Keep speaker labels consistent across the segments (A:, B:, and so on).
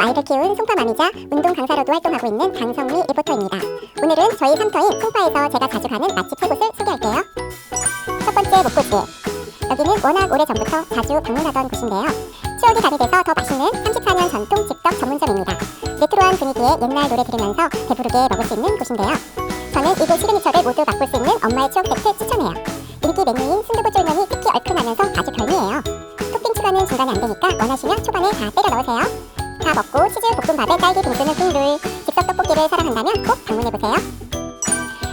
A: 아이를 키운 송파맘이자 운동 강사로도 활동하고 있는 강성미 리포터입니다. 오늘은 저희 삼터인 송파에서 제가 자주 가는 맛집 세 곳을 소개할게요. 첫 번째 목고지. 여기는 워낙 오래전부터 자주 방문하던 곳인데요. 추억이 가미돼서 더 맛있는 34년 전통 집덕 전문점입니다. 레트로한 분위기에 옛날 노래 들으면서 배부르게 먹을 수 있는 곳인데요. 저는 이곳 시그니처를 모두 맛볼 수 있는 엄마의 추억 세트 추천해요. 인기 메뉴인 순두부 쫄면이 특히 얼큰하면서 아주 별미예요. 토핑 추가는 중간에 안 되니까 원하시면 초반에 다 때려 넣으세요. 다 먹고 치즈 볶음밥에 딸기 빙수는 꿀물, 즉석 떡볶이를 사랑한다면 꼭 방문해보세요.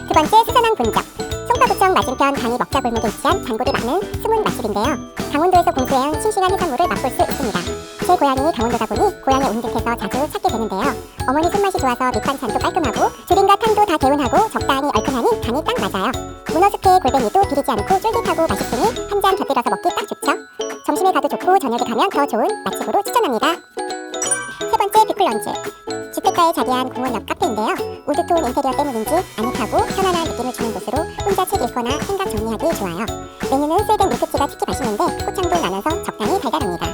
A: 두 번째 수산항 분적. 송파구청 맞은편 강이 먹자 골목에 위치한 단골이 많은 숨은 맛집인데요. 강원도에서 공수해온 싱싱한 해산물을 맛볼 수 있습니다. 제 고향이 강원도다 보니 고향에 온 듯해서 자주 찾게 되는데요. 어머니 손맛이 좋아서 밑반찬도 깔끔하고 조림과 탕도 다 개운하고 적당히 얼큰하니 간이 딱 맞아요. 문어숙회 골뱅이도 비리지 않고 쫄깃하고 맛있으니 한 잔 곁들여서 먹기 딱 좋죠. 점심에 가도 좋고 저녁에 가면 더 좋은 맛집으로 추천합니다. 세 번째 뷰클런즈. 주택가에 자리한 공원 옆 카페인데요. 우드톤 인테리어 때문인지 아늑하고 편안한 느낌을 주는 곳으로 혼자 책 읽거나 생각 정리하기 좋아요. 메뉴는 스웨덴 밀크티가 특히 맛있는데 포장도 나눠서 적당히 달달합니다.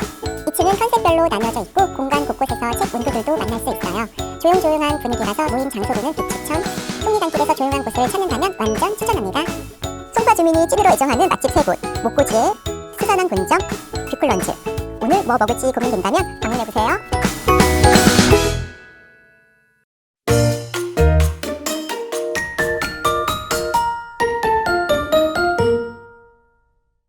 A: 2층은 컨셉별로 나뉘어져 있고 공간 곳곳에서 책 문구들도 만날 수 있어요. 조용조용한 분위기라서 모임 장소로는 비추천. 송리단길에서 조용한 곳을 찾는다면 완전 추천합니다. 송파 주민이 찐으로 애정하는 맛집 세 곳. 목고지에 수산항 분점, 뷰클런즈. 오늘 뭐 먹을지 고민된다면 방문해보세요.